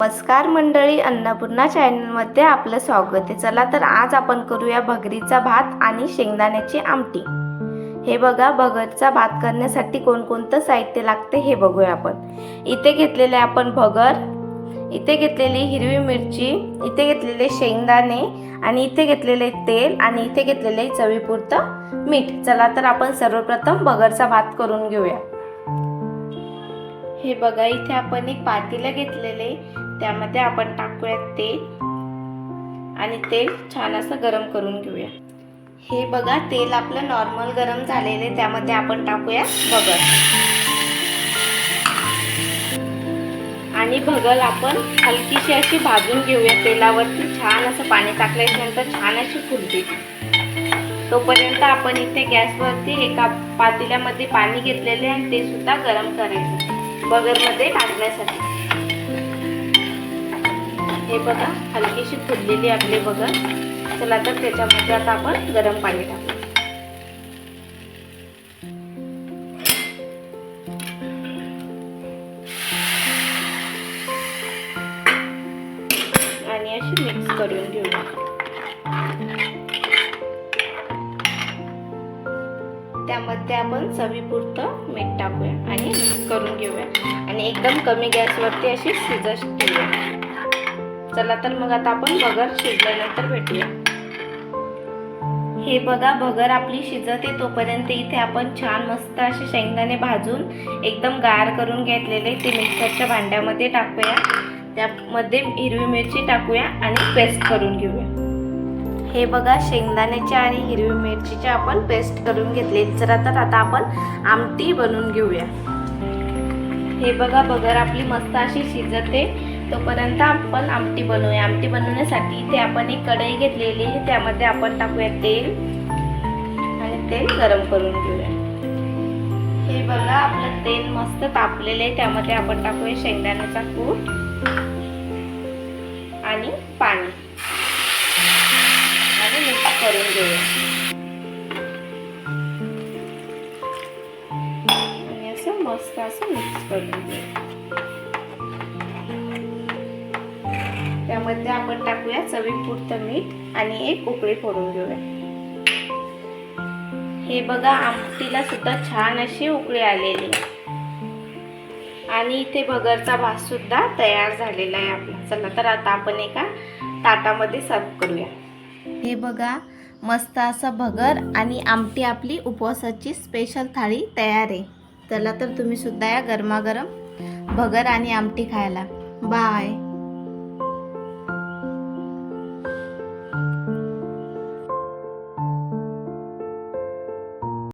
नमस्कार मंडळी अन्नपूर्णा चॅनलमध्ये आपलं स्वागत आहे. चला तर आज आपण करूया भगरीचा भात आणि शेंगदाण्याची आमटी. हे बघा भगरचा भात करण्यासाठी कोणकोणतं साहित्य लागते हे बघूया आपण. इथे घेतलेले आपण भगर इथे घेतलेली हिरवी मिरची इथे घेतलेले शेंगदाणे आणि इथे घेतलेले तेल आणि इथे घेतलेले चवीपुरतं मीठ. चला तर आपण सर्वप्रथम भगरचा भात करून घेऊया. हे बघा इथे आपण एक पातेलं घेतलेले त्यामध्ये आपण टाकूयात तेल. आणि तेल छान असं गरम करून घेऊया. हे बघा तेल आपलं नॉर्मल गरम झालेले त्यामध्ये आपण टाकूया भगर आणि भगल आपण हलकीशी अशी भाजून घेऊया. तेलावरती छान असं पाणी टाकल्यानंतर छान अशी फुलते. तोपर्यंत आपण इथे गॅसवरती एका पातेल्यामध्ये पाणी घेतलेले आणि ते सुद्धा गरम करायचं बगरमध्ये टाकण्यासाठी हे बघा हलकीशी फुललेली आपली बगर. चला तर त्याच्यामध्ये आता आपण गरम पाणी टाकू. आणि अशी मिक्स करून घेऊ त्यामध्ये आपण चवीपुरतं मीठ टाकूया आणि मिक्स करून घेऊया. आणि एकदम कमी गॅसवरती अशी शिजत ठेवूया. चला तर मग आता आपण बगर शिजल्यानंतर भेटूया. हे बघा भगर आपली शिजते तोपर्यंत इथे आपण छान मस्त असे शेंगदाणे भाजून एकदम गार करून घेतलेले ते मिक्सरच्या भांड्यामध्ये टाकूया. त्यामध्ये हिरवी मिरची टाकूया आणि पेस्ट करून घेऊया. हे बघा शेंगदाण्याचे आणि हिरवी मिरचीची आपण पेस्ट करून घेतले जरा तर आता आपण आमटी बनवून घेऊया. हे बघा बगर आपली मस्त अशी शिजते. तोपर्यंत आपण आमटी बनवूया. आमटी बनवण्यासाठी इथे आपण एक कढई घेतलेली आहे. त्यामध्ये आपण टाकूया तेल आणि तेल गरम करून घेऊया. हे बघा आपलं तेल मस्त तापलेलं आहे. त्यामध्ये आपण टाकूया शेंगदाण्याचा कूट आणि पाणी. असं मिक्स करून त्यामध्ये आपण टाकूया चवीपुरतं मीठ आणि एक उकळी फोडून घेऊया. हे बघा आमटीला सुद्धा छान अशी उकळी आलेली. आणि इथे भगरचा भात सुद्धा तयार झालेला आहे आपला. चला तर आता आपण एका ताटामध्ये सर्व करूया. हे बघा मस्त असं भगर आणि आमटी आपली उपवासाची स्पेशल थाळी तयार आहे. चला तर तुम्ही सुद्धा या गरमागरम भगर आणि आमटी खायला. बाय.